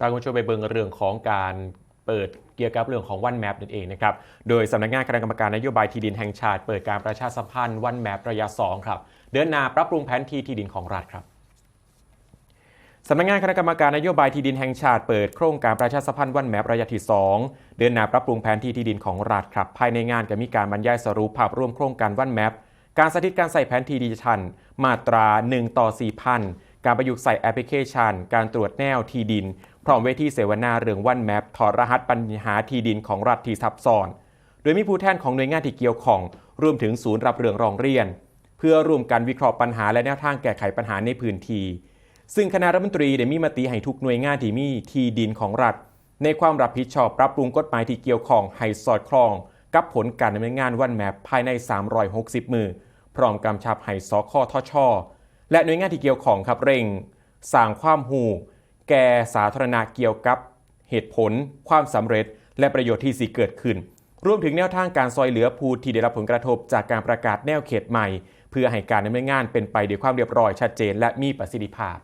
ตามคุณผู้ชมไปเบิ่งเรื่องของการเปิดเกี่ยวกับเรื่องของวันแมปนั่นเองนะครับ โดยสำนักงานคณะกรรมการนโยบายที่ดินแห่งชาติ เปิดการประชาสัมพันธ์วันแมประยะ 2 ครับ เดินหน้าปรับปรุงแผนที่ที่ดินของรัฐครับสำนักงานคณะกรรมการนโยบายที่ดินแห่งชาติเปิดโครงการประชาสัมพันธ์วันแมประยะที่ 2 เดินหน้าปรับปรุงแผนที่ที่ดินของรัฐครับ ภายในงานก็มีการบรรยายสรุปภาพรวมโครงการวันแมปการสาธิตการใส่แผนที่ดิจิทัล มาตรา 1 ต่อ 4,000 การประยุกต์ใส่แอปพลิเคชัน การตรวจแนวที่ดิน พร้อมเวทีเสวนาเรื่องวันแมปถอดรหัสปัญหาที่ดินของรัฐที่ซับซ้อน โดยมีผู้แทนของหน่วยงานที่เกี่ยวข้องรวมถึงศูนย์รับเรื่องร้องเรียน เพื่อร่วมกันวิเคราะห์ปัญหาและแนวทางแก้ไขปัญหาในพื้นที่ซึ่งคณะรัฐมนตรีได้มีมติให้ทุกหน่วยงานที่มีที่ดินของรัฐ ในความรับผิดชอบปรับปรุงกฎหมายที่เกี่ยวข้องให้สอดคล้อง กับผลการดำเนินงานวันแมปภายใน 360 มือ พร้อมกำชับให้สคทช และหน่วยงานที่เกี่ยวข้องครับเร่งสร้างความหูแก่สาธารณะเกี่ยวกับเหตุผล ความสำเร็จ และประโยชน์ที่สิเกิดขึ้น รวมถึงแนวทางการซอยเหลือผู้ที่ได้รับผลกระทบจากการประกาศแนวเขตใหม่ เพื่อให้การดำเนินงานเป็นไปด้วยความเรียบร้อยชัดเจน และมีประสิทธิภาพ